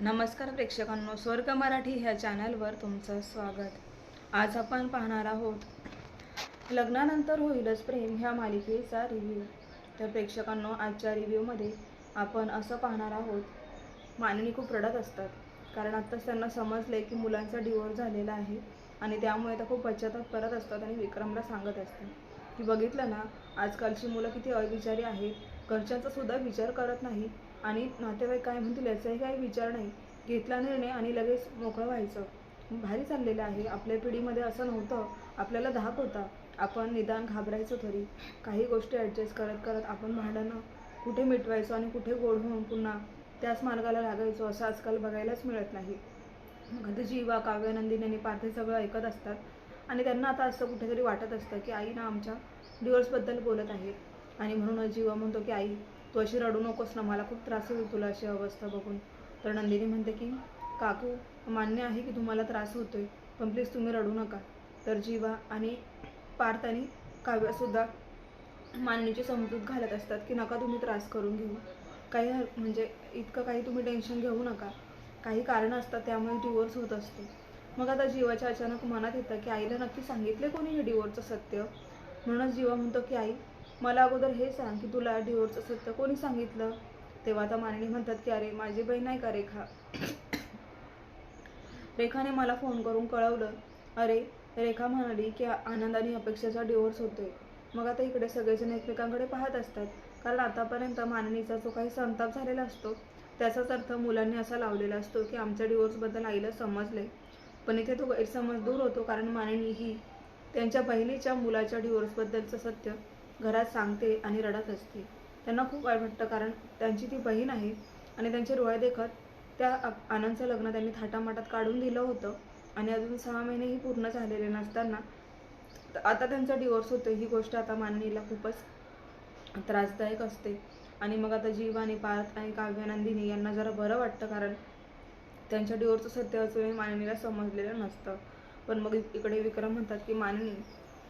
नमस्कार प्रेक्षकांनो स्वर्ग मराठी ह्या चॅनलवर तुमचं स्वागत. आज आपण पाहणार आहोत लग्नानंतर होईलच प्रेम ह्या मालिकेचा रिव्ह्यू तर प्रेक्षकांनो आजच्या रिव्ह्यूमध्ये आपण असं पाहणार आहोत माननी खूप रडत असतात. कारण आत्ताच त्यांना समजले की मुलांचा डिवोर्स झालेला आहे आणि त्यामुळे त्या खूप पश्चाताप करत असतात आणि विक्रमला सांगत असतात. की बघितलं ना आजकालची मुलं किती अविचारी आहेत. घरच्यांचा सुद्धा विचार करत नाही आणि नातेवाईक काय म्हणतील याचाही काही विचार नाही. घेतला निर्णय आणि लगेच मोकळं व्हायचं. भारी चाललेलं आहे. आपल्या पिढीमध्ये असं नव्हतं. आपल्याला धाक होता. आपण निदान घाबरायचो तरी. काही गोष्टी ॲडजस्ट करत करत आपण भांडणं कुठे मिटवायचो आणि कुठे गोड होऊन पुन्हा त्याच मार्गाला लागायचो असं आजकाल बघायलाच मिळत नाही. कधी वा जीवा आणि पार्थे सगळं ऐकत असतात. आणि त्यांना आता असं कुठेतरी वाटत असतं की आई ना आमच्या डिवोर्सबद्दल बोलत आहे. आणि म्हणूनच जीवा म्हणतो की आई तू अशी रडू नकोस ना मला खूप त्रास होतो तुला अशी अवस्था बघून. तर नंदिनी म्हणते की काकू मान्य आहे की तुम्हाला त्रास होतोय पण प्लीज तुम्ही रडू नका. तर जीवा आणि पार्थ आणि काव्यासुद्धा माननीची समजूत घालत असतात की नका तुम्ही त्रास करून घेऊ. काही म्हणजे इतकं काही तुम्ही टेन्शन घेऊ नका. काही कारण असतात त्यामुळे डिवोर्स होत असतो. मग आता जीवाच्या अचानक मनात येतं की आईला नक्की सांगितले कोणी हे डिवोर्सचं सत्य? म्हणूनच जीवा म्हणतो की आई मला अगोदर हे सांग की तुला डिवोर्सचं सत्य कोणी सांगितलं? तेव्हा आता माननी म्हणतात की अरे माझी बहीण आहे का रेखा? रेखाने मला फोन करून कळवलं. अरे रेखा म्हणाली की आनंद आणि अपेक्षाचा डिवोर्स होतोय. मग आता इकडे सगळेजण एकमेकांकडे पाहत असतात. कारण आतापर्यंत माननीचा जो काही संताप झालेला असतो त्याचाच अर्थ मुलांनी असा लावलेला असतो की आमच्या डिवोर्सबद्दल आईला समजले पण इथे तो गैरसमज दूर होतो कारण माननी ही त्यांच्या बहिणीच्या मुलाच्या डिवोर्सबद्दलचं सत्य घरात सांगते आणि रडत असते. त्यांना खूप वाईट वाटतं कारण त्यांची ती बहीण आहे आणि त्यांचे डोळे देखत त्या आनंदचं लग्न त्यांनी थाटामाटात काढून दिलं होतं आणि अजून सहा महिनेही पूर्ण झालेले नसताना आता त्यांचा डिवोर्स होतो ही गोष्ट आता माननीला खूपच त्रासदायक असते. आणि मग आता जीव आणि पार्थ आणि काव्यानंदिनी यांना जरा बरं वाटतं कारण त्यांच्या डिवोर्सचं सत्य अजूनही माननीला समजलेलं नसतं. पण मग इकडे विक्रम म्हणतात की माननी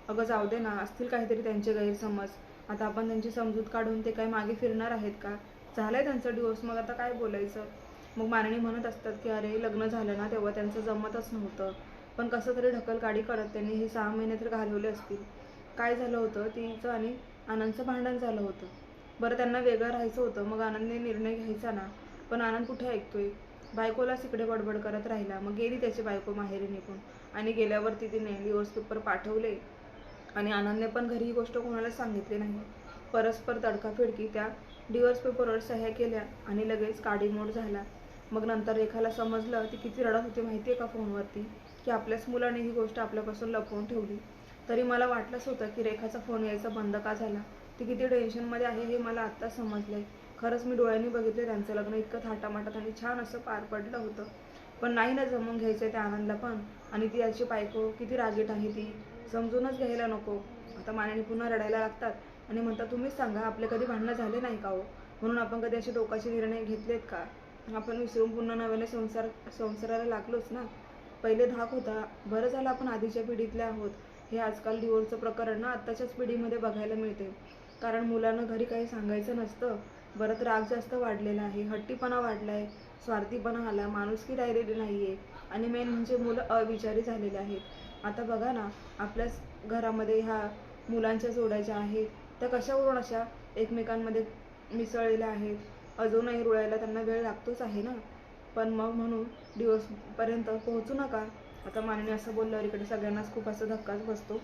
अगं जाऊ दे ना असतील काहीतरी त्यांचे गैरसमज. आता आपण त्यांची समजूत काढून ते काय मागे फिरणार आहेत का? झालंय त्यांचं डिवोर्स मग आता काय बोलायचं? मग मानणी म्हणत असतात की अरे लग्न झालं ना तेव्हा त्यांचं जमतच नव्हतं. पण कसं तरी ढकलकाडी करत त्यांनी हे सहा महिने तर घालवले असतील. काय झालं होतं? तिचं आणि आनंदचं भांडण झालं होतं. बरं त्यांना वेगळं राहायचं होतं मग आनंदने निर्णय घ्यायचा ना. पण आनंद कुठे ऐकतोय? बायकोलाच इकडे बडबड करत राहिला. मग गेली त्याची बायको माहेरी निघून. आणि गेल्यावरती तिने डिवोर्स पेपर पाठवले. आणि आनंदने पण घरी ही गोष्ट कोणाला सांगितली नाही. परस्पर तडकाफिडकी त्या डिवर्स पेपरवर सह्या केल्या आणि लगेच काडीमोड झाला. मग नंतर रेखाला समजलं ती किती रडत होती माहिती आहे का फोनवरती? की आपल्याच मुलाने ही गोष्ट आपल्यापासून लपवून ठेवली. तरी मला वाटलंच होतं की रेखाचा फोन यायचा बंद का झाला? ती किती टेन्शनमध्ये आहे हे मला आत्ता आहे खरंच मी डोळ्यांनी बघितले त्यांचं लग्न इतकं थाटामाटात आणि छान असं पार पडलं होतं. पण नाही ना जमून घ्यायचं त्या आनंदला पण. आणि ती याची बायको किती रागीट आहे ती. समजूनच घ्यायला नको. आता मानाने पुन्हा रडायला लागतात आणि म्हणतात तुम्हीच सांगा आपले कधी भांडणं झाले नाही का हो? म्हणून आपण कधी असे टोकाचे निर्णय घेतलेत का? आपण विसरून पुन्हा नव्याने संसार संसाराला लागलोच ना? पहिले धाक होता बरं झालं आपण आधीच्या पिढीतले आहोत. हे आजकाल डिवोर्सचं प्रकरण ना आत्ताच्याच पिढीमध्ये बघायला मिळते. कारण मुलांना घरी काही सांगायचं नसतं. बरं राग जास्त वाढलेला आहे हट्टीपणा वाढलाय स्वार्थीपणा आला माणुसकी राहिलेली नाही आहे आणि मेन म्हणजे मुलं अविचारी झालेले आहेत. आता बघा ना आपल्याच घरामध्ये ह्या मुलांच्या जोडायच्या आहेत त्या कशावरून अशा एकमेकांमध्ये मिसळलेल्या आहेत? अजूनही रुळायला त्यांना वेळ लागतोच आहे ना? पण मग म्हणून दिवसपर्यंत पोहोचू नका. आता मानने असं बोलल्यावर इकडे सगळ्यांनाच खूप असं धक्काच बसतो.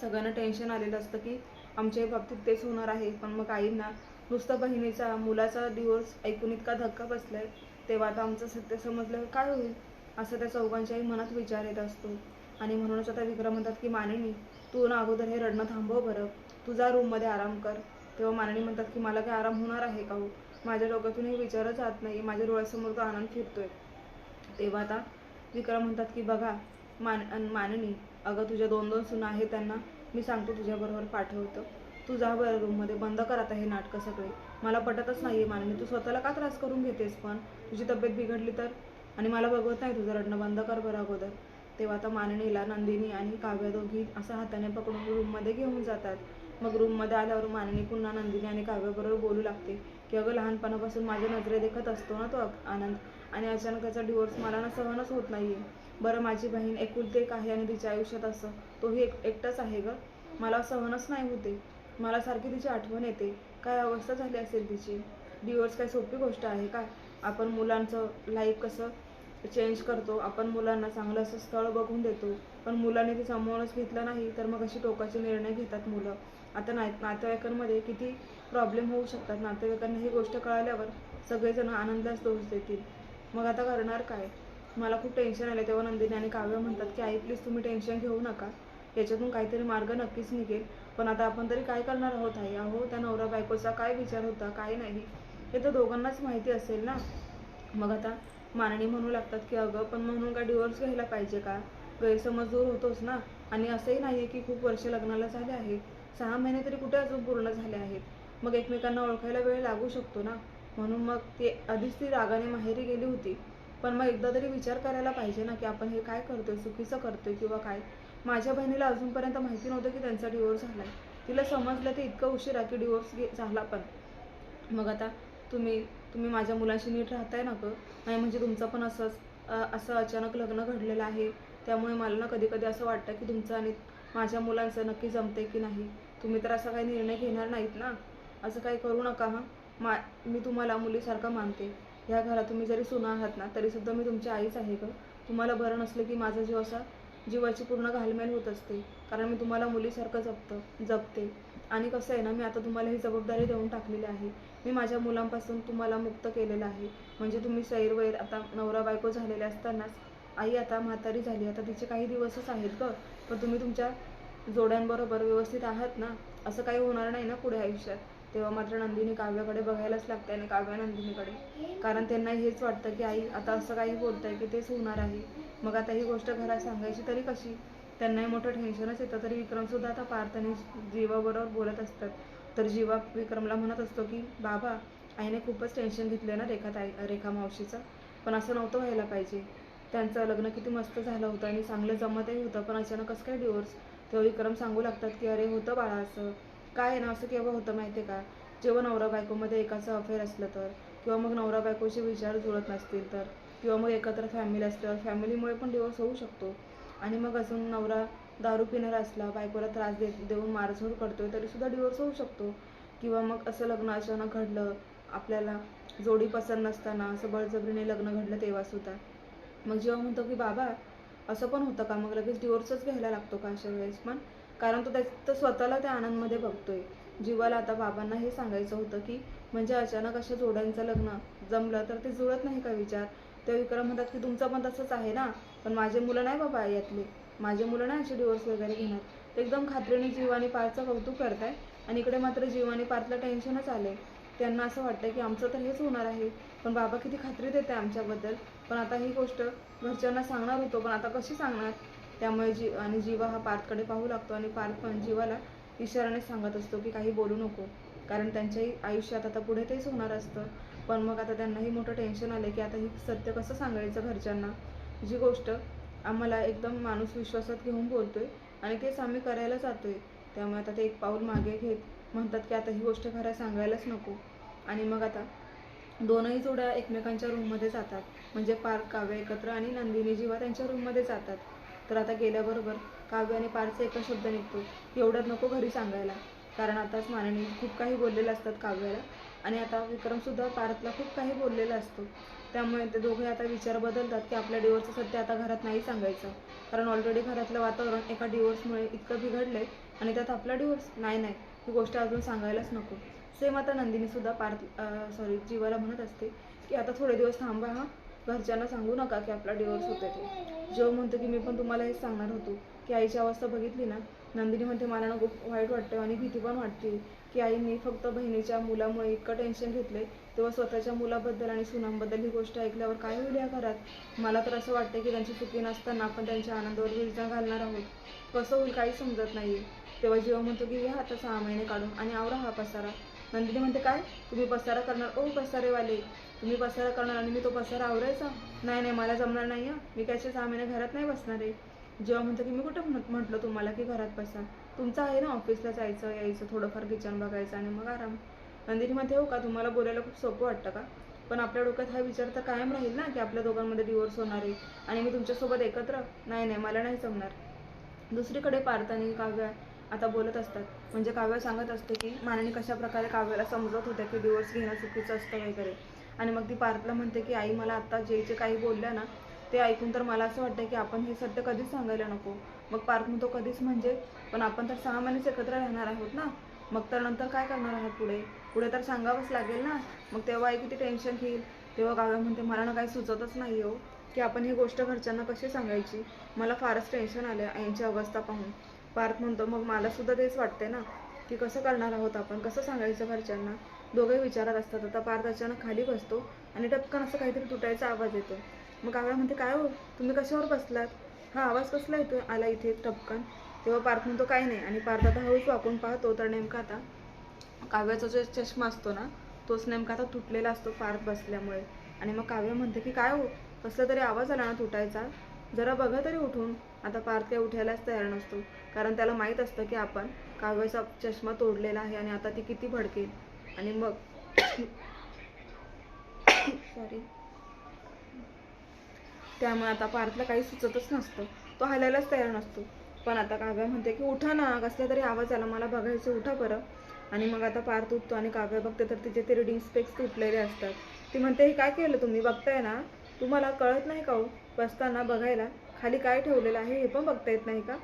सगळ्यांना टेन्शन आलेलं असतं की आमच्याही बाबतीत तेच होणार आहे पण मग आईंना नुसतं बहिणीचा मुलाचा डिवोर्स ऐकून इतका धक्का बसलाय तेव्हा आता आमचं सत्य समजलं काय होईल? असं त्या चौघांच्याही मनात विचार येत असतो. आणि म्हणूनच आता विक्रम म्हणतात की मानिनी तू ना अगोदर हे रडणं थांबव बरं. तुझा रूममध्ये आराम कर. तेव्हा मानिनी म्हणतात की मला काय आराम होणार आहे का हो? माझ्या डोक्यातून हे विचारच जात नाही. माझ्या डोळ्यासमोर तो आनंद फिरतोय. तेव्हा आता विक्रम म्हणतात की बघा मान माननी अगं तुझ्या दोन दोन सुना आहेत त्यांना. मी सांगतो तुझ्याबरोबर पाठवतो. तू जा बरं रूममध्ये बंद कर आता हे नाटकं सगळे. मला पटतच नाही आहे माननी. तू स्वतःला का त्रास करून घेतेस पण? तुझी तब्येत बिघडली तर? आणि मला बघवत नाही तुझं रडणं. बंद कर बरं अगोदर. तेव्हा आता माननीला नंदिनी आणि काव्या दोघी असं हाताने पकडून रूममध्ये घेऊन जातात. मग रूममध्ये आल्यावर माननी पुन्हा नंदिनी आणि काव्याबरोबर बोलू लागते की अगं लहानपणापासून माझ्या नजरे देखत असतो ना तो आनंद. आणि अचानक त्याचा डिवोर्स मला ना सहनच होत नाही आहे बरं माझी बहीण एकुलती एक आहे आणि तिच्या आयुष्यात असं. तोही एक एकटाच आहे गं. मला सहनच नाही होते. मला सारखी तिची आठवण येते. काय अवस्था झाली असेल तिची? डिवोर्स काय सोपी गोष्ट आहे का? आपण मुलांचं लाईफ कसं चेंज करतो. आपण मुलांना चांगलं असं स्थळ बघून देतो. पण मुलांनी ते समोरच घेतलं नाही तर मग अशी टोकाचे निर्णय घेतात मुलं. आता नाय नातेवाईकांमध्ये किती प्रॉब्लेम होऊ शकतात. नातेवाईकांना ही गोष्ट कळाल्यावर सगळेजण आनंदास दोष देतील. मग आता करणार काय? मला खूप टेन्शन आलं तेव्हा नंदिनी आणि काव्य म्हणतात की आई प्लीज तुम्ही टेन्शन घेऊ नका. याच्यातून काहीतरी मार्ग नक्कीच निघेल. पण आता आपण तरी काय करणार आहोत आई? अहो त्या नवरा बायकोचा काय विचार होता? काय नाही? हे तर दोघांनाच माहिती असेल ना? मग आता मानणी म्हणू लागतात की अगं पण म्हणून का डिवोर्स घ्यायला पाहिजे का? गैरसमज दूर होतोच ना? आणि असंही नाही आहे की खूप वर्ष लग्नाला झाले आहेत. सहा महिने तरी कुठे अजून पूर्ण झाले आहेत? मग एकमेकांना ओळखायला वेळ लागू शकतो ना? म्हणून मग ते आधीच ती रागाने माहेरी गेली होती. पण मग एकदा तरी विचार करायला पाहिजे ना की आपण हे काय करतोय? चुकीचं करतोय किंवा काय? माझ्या बहिणीला अजूनपर्यंत माहिती नव्हतं की त्यांचा डिवोर्स झाला तिला समजलं ते इतकं उशिरा की डिवोर्स झाला पण. मग आता तुम्ही तुम्ही माझ्या मुलाशी नीट राहताय ना गं? नाही म्हणजे तुमचं पण असंच असं अचानक लग्न घडलेलं आहे. त्यामुळे मला ना कधी कधी असं वाटतं की तुमचं आणि माझ्या मुलांचं नक्की जमते की नाही. तुम्ही तर असा काही निर्णय घेणार नाहीत ना? असं काही करू नका हां? मा मी तुम्हाला मुलीसारखं मानते. ह्या घरात तुम्ही जरी सुना आहात ना तरीसुद्धा मी तुमची आईच आहे गं. तुम्हाला बरं नसलं की माझा जीव असा जीवाची पूर्ण घालमेल होत असते. कारण मी तुम्हाला मुलीसारखं जपतं जपते. आणि कसं आहे ना मी आता तुम्हाला ही जबाबदारी देऊन टाकलेली आहे. मी माझ्या मुलांपासून तुम्हाला मुक्त केलेलं आहे. म्हणजे तुम्ही सैरवैर आता नवरा बायको झालेले असतानाच आई आता म्हातारी झाली. आता तिचे काही दिवसच आहेत ग. पण तुम्ही तुमच्या जोड्यांबरोबर व्यवस्थित आहात ना असं काही होणार नाही ना पुढे आयुष्यात. तेव्हा मात्र नंदिनी काव्याकडे बघायलाच लागते आणि काव्या नंदिनीकडे. कारण त्यांना हेच वाटतं की आई आता असं काही बोलतंय की तेच होणार आहे. मग आता ही गोष्ट घरात सांगायची तरी कशी? त्यांनाही मोठं टेन्शनच येतं. तरी विक्रमसुद्धा आता पार्थ आणि जीवाबरोबर बोलत असतात. तर जीवा विक्रमला म्हणत असतो की बाबा आईने खूपच टेन्शन घेतलं ना रेखा ताई रेखा मावशीचं. पण असं नव्हतं व्हायला पाहिजे. त्यांचं लग्न किती मस्त झालं होतं आणि चांगलं जमतही होतं. पण अचानक कसं काय डिवोर्स तेव्हा विक्रम सांगू लागतात की अरे होतं बाळा असं. काय आहे ना असं केव्हा होतं माहिती आहे का? जेव्हा नवरा बायकोमध्ये एकाचं अफेअर असलं तर किंवा मग नवरा बायकोचे विचार जुळत नसतील तर किंवा मग एकत्र फॅमिली असल्यावर फॅमिलीमुळे पण डिवोर्स होऊ शकतो. आणि मग अजून नवरा दारू पिणारा असला बायकोला त्रास दे देऊन मारझोड करतोय तरीसुद्धा डिवोर्स होऊ शकतो. किंवा मग असं लग्न अचानक घडलं आपल्याला जोडी पसंत नसताना असं बळजबरीने लग्न घडलं तेव्हासुद्धा मग जेव्हा म्हणतो की बाबा असं पण होतं का? मग लगेच डिवोर्सच घ्यायला लागतो का अशा वेळेस? पण कारण तो त्या स्वतःला त्या आनंदमध्ये बघतोय. जीवाला आता बाबांना हे सांगायचं होतं की म्हणजे अचानक अशा जोड्यांचं लग्न जमलं तर ते जुळत नाही का विचार? ते विक्रम म्हणतात की तुमचं पण तसंच आहे ना पण माझे मुलं नाही बाबा यातले. माझे मुलं नाही असे डिवोर्स वगैरे घेणार. ते एकदम खात्रीने जीवानी पारचं कौतुक कौतुक करताय आणि इकडे मात्र जीवानी आणि टेन्शनच टेन्शनच आले त्यांना असं वाटतं की आमचं तर हेच होणार आहे पण बाबा किती खात्री देते आमच्याबद्दल. पण आता ही गोष्ट घरच्यांना सांगणार होतो पण आता कशी सांगणार? त्यामुळे जी आणि जीवा हा पार्थकडे पाहू लागतो आणि पार्थ पण जीवाला इशाराने सांगत असतो की काही बोलू नको. कारण त्यांच्याही आयुष्यात आता पुढे तेच होणार असतं. पण मग आता त्यांनाही मोठं टेन्शन आलं की आता ही सत्य कसं सांगायचं घरच्यांना? जी गोष्ट आम्हाला एकदम माणूस विश्वासात घेऊन बोलतोय आणि तेच आम्ही करायला जातोय. त्यामुळे आता ते एक पाऊल मागे घेत म्हणतात की आता ही गोष्ट खरं सांगायलाच नको. आणि मग आता दोनही जोड्या एकमेकांच्या रूममध्ये जातात. म्हणजे पार काव्य एकत्र आणि नंदिनी जीवा त्यांच्या रूममध्ये जातात. तर आता गेल्याबरोबर काव्य आणि पारचा एकच शब्द निघतो. एवढ्यात नको घरी सांगायला. कारण आताच माननी खूप काही बोललेलं असतात काव्याला. आणि आता विक्रमसुद्धा पार्थला खूप काही बोललेला असतो. त्यामुळे ते दोघे आता विचार बदलतात की आपल्या डिवोर्सचं सत्य आता घरात नाही सांगायचं. कारण ऑलरेडी घरातलं वातावरण एका डिवोर्समुळे इतकं बिघडलंय आणि त्यात आपला डिवोर्स नाही नाही. ही गोष्ट अजून सांगायलाच नको. सेम आता नंदिनीसुद्धा पार्थ सॉरी जीवाला म्हणत असते की आता थोडे दिवस थांबा हा. घरच्यांना सांगू नका की आपला डिवोर्स होतोय ते. जेव्हा म्हणतो की मी पण तुम्हाला हेच सांगणार होतो की आईची अवस्था बघितली ना नंदिनी म्हणते मला ना खूप वाईट वाटतं आणि भीती पण वाटते की आई मी फक्त बहिणीच्या मुलामुळे इतकं टेन्शन घेतले तेव्हा स्वतःच्या मुलाबद्दल आणि सुनांबद्दल ही गोष्ट ऐकल्यावर काय होईल या घरात? मला तर असं वाटतं की त्यांची चुकी नसताना आपण त्यांच्या आनंदावर विरजा घालणार आहोत. कसं होईल काही समजत नाही तेव्हा जेव्हा म्हणतो की घ्या आता सहा महिने काढून आणि आवरा हा पसारा. नंदिनी म्हणते काय? तुम्ही पसारा करणार? ओ पसारेवाले. तुम्ही पसारा करणार आणि मी तो पसारा आवरायचा? नाही नाही मला जमणार नाही मी काय सहा महिने घरात नाही बसणार आहे. जेव्हा म्हणतो की मी कुठं म्हटलं तुम्हाला की घरात बसा. तुमचं आहे ना ऑफिसला जायचं यायचं थोडंफार किचन बघायचं आणि मग आराम. नंदिनी म्हणते हो का? तुम्हाला बोलायला खूप सोपं वाटतं का? पण आपल्या डोक्यात हा विचार तर कायम राहील ना की आपल्या दोघांमध्ये डिवोर्स होणार आहे आणि मी तुमच्यासोबत एकत्र? नाही नाही मला नाही जमणार. दुसरीकडे पार्थ आणि काव्या आता बोलत असतात. म्हणजे काव्य सांगत असते की मानाने कशा प्रकारे काव्याला समजत होत्या की डिवोर्स घेणं चुकीचं असतं वगैरे. आणि मग ती पार्थला म्हणते की आई मला आता जे जे काही बोलल्या ना ते ऐकून तर मला असं वाटतं की आपण हे सत्य कधीच सांगायला नको. मग पार्थ म्हणतो कधीच म्हणजे पण आपण तर सहा महिनेच एकत्र राहणार आहोत ना? मग तर नंतर काय करणार आहात पुढे? पुढे तर सांगावंच लागेल ना? मग तेव्हा आई किती टेन्शन घेईल? तेव्हा काव्या म्हणते मला ना काही सुचतच नाही हो की आपण ही गोष्ट घरच्यांना कशी सांगायची? मला फारच टेन्शन आलं यांची अवस्था पाहून. पार्थ म्हणतो मग मला सुद्धा तेच वाटते ना की कसं करणार आहोत आपण? कसं सांगायचं घरच्यांना? दोघेही विचारात असतात. आता पार्थ अचानक खाली बसतो आणि टपकन असं काहीतरी तुटायचा आवाज येतो. मग काव्या म्हणते काय हो? तुम्ही कशावर बसलात? हा आवाज कसला येतो आला इथे टपकन. तेव्हा पार्थ म्हणतो काही नाही. आणि पार्थ आता हळूच वाकून पाहतो तर नेमका आता काव्याचा जो चष्मा असतो ना तोच नेमका आता तुटलेला असतो पार्थ बसल्यामुळे. आणि मग काव्य म्हणते की काय हो? कसला तरी आवाज आला ना तुटायचा? जरा बघा तरी उठून. आता पार्थ काही उठायलाच तयार नसतो कारण त्याला माहीत असतं की आपण काव्याचा चष्मा तोडलेला आहे आणि आता ती किती भडकेल. आणि मग सॉरी त्यामुळे आता पार्थला काही सुचतच नसतं. तो हलायलाच तयार नसतो. पण आता काव्या म्हणते की उठा ना कसला तरी आवाज आला मला बघायचं उठा बरं. आणि मग आता पार्थ उठतो आणि काव्या बघते तर तिचे ते रिडिंग स्पेक्स तुटलेले असतात. ती म्हणते हे काय केलं तुम्ही? बघताय ना? तुम्हाला कळत नाही का हो? बसताना बघायला? खाली काय ठेवलेलं आहे? हे पण बघता येत नाही का?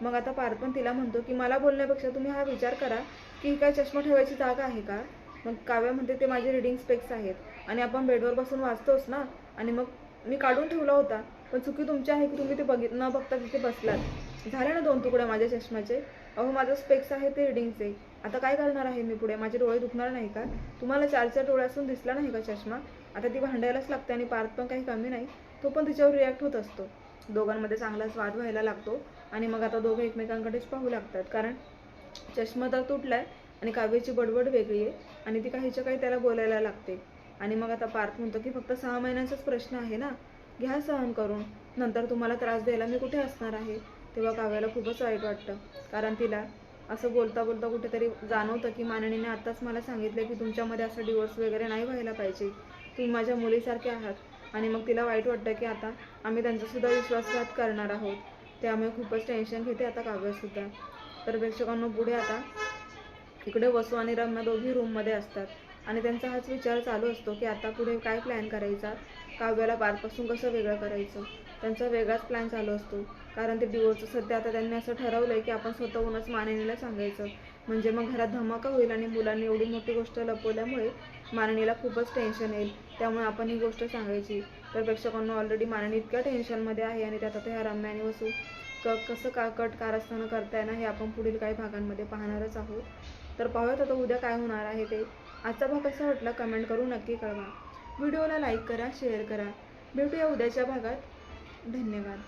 मग आता पार्थ पण तिला म्हणतो की मला बोलण्यापेक्षा तुम्ही हा विचार करा की काय चष्मा ठेवायची जागा आहे का? मग काव्या म्हणते ते माझे रिडिंग स्पेक्स आहेत आणि आपण बेडवर बसून वाचतोच ना? आणि मग मी काढून ठेवला होता पण चुकी तुमची आहे की तुम्ही ते बघित न बघता तिथे बसलात. झाले ना दोन तुकडे माझ्या चष्म्याचे? अहो माझं स्पेक्स आहे ते रिडिंगचे आता काय करणार आहे मी पुढे? माझे डोळे दुखणार नाही का? तुम्हाला चार चार डोळ्यासून दिसला नाही का चष्मा? आता ती भांडायलाच लागते आणि पार्थ पण काही कमी नाही. तो पण तिच्यावर रिॲक्ट होत असतो. दोघांमध्ये चांगलाच वाद व्हायला लागतो आणि मग आता दोघं एकमेकांकडेच पाहू लागतात. कारण चष्मा तर तुटलाय आणि काव्याची बडबड वेगळी आहे आणि ती काहीच्या काही त्याला बोलायला लागते. आणि मग आता पार्थ म्हणतो की फक्त सहा महिन्यांचाच प्रश्न आहे ना? घ्या सहन करून. नंतर तुम्हाला त्रास द्यायला मी कुठे असणार आहे? तेव्हा काव्याला खूपच वाईट वाटतं. कारण तिला असं बोलता बोलता कुठेतरी जाणवतं की माननीने आत्ताच मला सांगितलं की तुमच्यामध्ये असं डिवोर्स वगैरे नाही व्हायला पाहिजे. तुम्ही माझ्या मुलीसारखे आहात. आणि मग तिला वाईट वाटतं की आता आम्ही त्यांचासुद्धा विश्वासघात करणार आहोत. त्यामुळे खूपच टेन्शन घेते आता काव्यसुद्धा तर प्रेक्षकांना पुढे आता इकडे वसू आणि रम्या दोघी रूममध्ये असतात. आणि त्यांचा हाच विचार चालू असतो की आता पुढे काय प्लॅन करायचा? काव्याला बारपासून कसं वेगळं करायचं? त्यांचा वेगळाच प्लॅन चालू असतो. कारण ते डिवोर्स सध्या आता त्यांनी असं ठरवलं आहे की आपण स्वतःहूनच मानिनीला सांगायचं. म्हणजे मग घरात धमाका होईल आणि मुलांनी एवढी मोठी गोष्ट लपवल्यामुळे माननीला खूपच टेन्शन येईल. त्यामुळे आपण ही गोष्ट सांगायची. तर प्रेक्षकांना ऑलरेडी माननी इतक्या टेन्शनमध्ये आहे आणि त्यात आता ह्या रम्याने आणि वसू क कसं का कट कारस्थानं करताय ना हे आपण पुढील काही भागांमध्ये पाहणारच आहोत. तर पाहूयात आता उद्या काय होणार आहे ते. आजचा भाग कसा वाटला कमेंट करून नक्की कळवा. व्हिडिओला लाईक करा शेअर करा. भेटूया उद्याच्या भागात. धन्यवाद.